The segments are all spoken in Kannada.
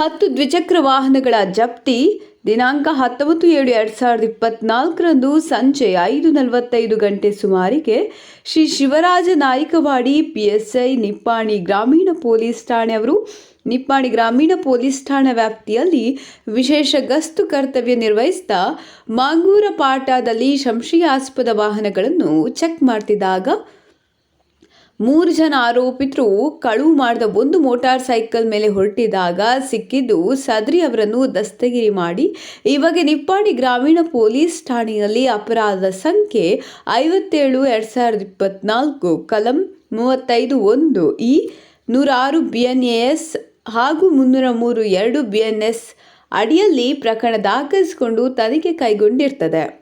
ಹತ್ತು ದ್ವಿಚಕ್ರ ವಾಹನಗಳ ಜಪ್ತಿ ದಿನಾಂಕ ಹತ್ತೊಂಬತ್ತು ಏಳು ಎರಡು ಸಾವಿರದ ಇಪ್ಪತ್ನಾಲ್ಕರಂದು ಸಂಜೆ ಐದು ನಲವತ್ತೈದು ಗಂಟೆ ಸುಮಾರಿಗೆ ಶ್ರೀ ಶಿವರಾಜ ನಾಯಕವಾಡಿ ಪಿಎಸ್ಐ ನಿಪ್ಪಾಣಿ ಗ್ರಾಮೀಣ ಪೊಲೀಸ್ ಠಾಣೆ ಅವರು ನಿಪ್ಪಾಣಿ ಗ್ರಾಮೀಣ ಪೊಲೀಸ್ ಠಾಣಾ ವ್ಯಾಪ್ತಿಯಲ್ಲಿ ವಿಶೇಷ ಗಸ್ತು ಕರ್ತವ್ಯ ನಿರ್ವಹಿಸ್ತಾ ಮಾಂಗೂರ ಪಾಟಾದಲ್ಲಿ ಸಂಶಯಾಸ್ಪದ ವಾಹನಗಳನ್ನು ಚೆಕ್ ಮಾಡ್ತಿದ್ದಾಗ ಮೂರು ಜನ ಆರೋಪಿತರು ಕಳುವು ಮಾಡಿದ ಒಂದು ಮೋಟಾರ್ ಸೈಕಲ್ ಮೇಲೆ ಹೊರಟಿದಾಗ ಸಿಕ್ಕಿದ್ದು ಸದ್ರಿ ಅವರನ್ನು ದಸ್ತಗಿರಿ ಮಾಡಿ. ಇವಾಗ ನಿಪ್ಪಾಡಿ ಗ್ರಾಮೀಣ ಪೊಲೀಸ್ ಠಾಣೆಯಲ್ಲಿ ಅಪರಾಧ ಸಂಖ್ಯೆ ಐವತ್ತೇಳು, ಎರಡು ಸಾವಿರದ ಇಪ್ಪತ್ನಾಲ್ಕು, ಕಲಂ ಮೂವತ್ತೈದು ಒಂದು ಈ ನೂರಾರು ಬಿ ಎನ್ ಎಸ್ ಹಾಗೂ ಮುನ್ನೂರ ಮೂರು ಎರಡು ಬಿ ಎನ್ ಎಸ್ ಅಡಿಯಲ್ಲಿ ಪ್ರಕರಣ ದಾಖಲಿಸಿಕೊಂಡು ತನಿಖೆ ಕೈಗೊಂಡಿರ್ತದೆ.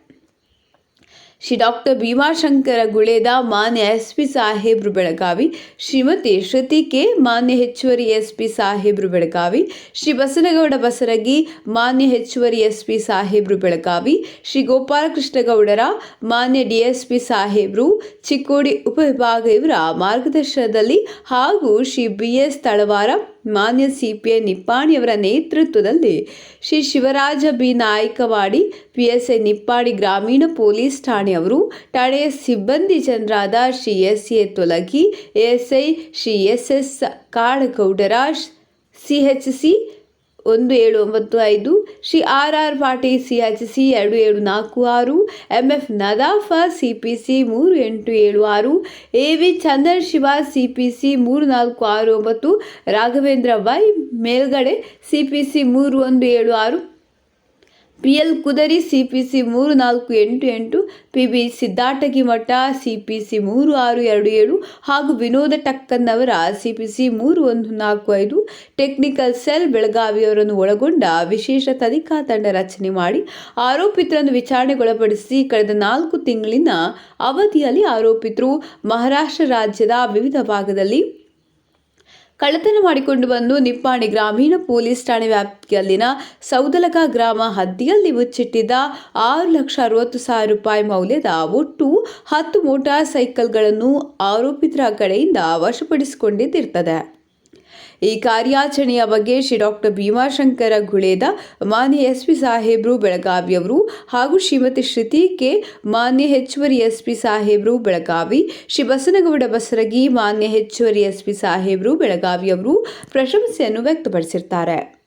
ಶ್ರೀ ಡಾಕ್ಟರ್ ಭೀಮಾಶಂಕರ ಗುಳೇದ ಮಾನ್ಯ ಎಸ್ ಪಿ ಸಾಹೇಬ್ರು ಬೆಳಗಾವಿ, ಶ್ರೀಮತಿ ಶ್ರುತಿ ಕೆ ಮಾನ್ಯ ಹೆಚ್ಚುವರಿ ಎಸ್ ಪಿ ಸಾಹೇಬ್ರು ಬೆಳಗಾವಿ, ಶ್ರೀ ಬಸನಗೌಡ ಬಸರಗಿ ಮಾನ್ಯ ಹೆಚ್ಚುವರಿ ಎಸ್ ಪಿ ಸಾಹೇಬ್ರು ಬೆಳಗಾವಿ, ಶ್ರೀ ಗೋಪಾಲಕೃಷ್ಣಗೌಡರ ಮಾನ್ಯ ಡಿ ಎಸ್ ಪಿ ಸಾಹೇಬ್ರು, ಚಿಕ್ಕೋಡಿ ಉಪವಿಭಾಗ ಇವರ ಮಾರ್ಗದರ್ಶನದಲ್ಲಿ ಹಾಗೂ ಶ್ರೀ ಬಿ ಎಸ್ ತಳವಾರ ಮಾನ್ಯ ಸಿ ಪಿ ಐ ನಿಪ್ಪಾಣಿಯವರ ನೇತೃತ್ವದಲ್ಲಿ ಶ್ರೀ ಶಿವರಾಜ ಬಿ ನಾಯಕವಾಡಿ ಐ ನಿಪ್ಪಾಣಿ ಗ್ರಾಮೀಣ ಪೊಲೀಸ್ ಠಾಣೆಯವರು ಠಾಣೆಯ ಸಿಬ್ಬಂದಿ ಜನರಾದ Shri S A Tolagi, SI Shri S S Kalagoudar CHC ಒಂದು ಏಳು ಒಂಬತ್ತು ಐದು, Shri R R Patil C H C ಎರಡು ಏಳು ನಾಲ್ಕು ಆರು M F Nadaf C P C ಮೂರು ಎಂಟು ಏಳು ಆರು, A V Chandan Shiva C P C ಮೂರು ನಾಲ್ಕು ಆರು ಒಂಬತ್ತು, Raghavendra Y Melgade C P C ಮೂರು ಒಂದು ಏಳು ಆರು P L Kudari C P C ಮೂರು ನಾಲ್ಕು ಎಂಟು ಎಂಟು ಪಿ ಬಿ ಸಿದ್ದಾಟಗಿ ಮಠ ಸಿ ಪಿ ಸಿ ಮೂರು ಆರು ಎರಡು ಏಳು ಹಾಗೂ Vinoda Takkannavar C P C ಮೂರು ಒಂದು ನಾಲ್ಕು ಐದು, ಟೆಕ್ನಿಕಲ್ ಸೆಲ್ ಬೆಳಗಾವಿಯವರನ್ನು ಒಳಗೊಂಡ ವಿಶೇಷ ತನಿಖಾ ತಂಡ ರಚನೆ ಮಾಡಿ ಆರೋಪಿತರನ್ನು ವಿಚಾರಣೆಗೊಳಪಡಿಸಿ ಕಳೆದ ನಾಲ್ಕು ತಿಂಗಳಿನ ಅವಧಿಯಲ್ಲಿ ಆರೋಪಿತರು ಮಹಾರಾಷ್ಟ್ರ ರಾಜ್ಯದ ವಿವಿಧ ಭಾಗದಲ್ಲಿ ಕಳ್ಳತನ ಮಾಡಿಕೊಂಡು ಬಂದು ನಿಪ್ಪಾಣಿ ಗ್ರಾಮೀಣ ಪೊಲೀಸ್ ಠಾಣೆ ವ್ಯಾಪ್ತಿಯಲ್ಲಿನ ಸೌದಲಕ ಗ್ರಾಮ ಹದ್ದಿಯಲ್ಲಿ ಮುಚ್ಚಿಟ್ಟಿದ್ದ ಆರು ಲಕ್ಷ ಅರವತ್ತು ಸಾವಿರ ರೂಪಾಯಿ ಮೌಲ್ಯದ ಒಟ್ಟು ಹತ್ತು ಮೋಟಾರ್ ಸೈಕಲ್ಗಳನ್ನು ಆರೋಪಿತರ ಕಡೆಯಿಂದ ವಶಪಡಿಸಿಕೊಂಡಿದ್ದಿರ್ತದೆ. ಈ ಕಾರ್ಯಾಚರಣೆಯ ಬಗ್ಗೆ ಶ್ರೀ ಡಾಕ್ಟರ್ ಭೀಮಾಶಂಕರ ಗುಳೇದ ಮಾನ್ಯ ಎಸ್ ಪಿ ಸಾಹೇಬ್ರು ಬೆಳಗಾವಿಯವರು ಹಾಗೂ ಶ್ರೀಮತಿ ಶ್ರುತಿ ಕೆ ಮಾನ್ಯ ಹೆಚ್ಚುವರಿ ಎಸ್ ಪಿ ಸಾಹೇಬ್ರು ಬೆಳಗಾವಿ, ಶ್ರೀ ಬಸನಗೌಡ ಬಸರಗಿ ಮಾನ್ಯ ಹೆಚ್ಚುವರಿ ಎಸ್ ಪಿ ಸಾಹೇಬ್ರು ಬೆಳಗಾವಿಯವರು ಪ್ರಶಂಸೆಯನ್ನು ವ್ಯಕ್ತಪಡಿಸಿರ್ತಾರೆ.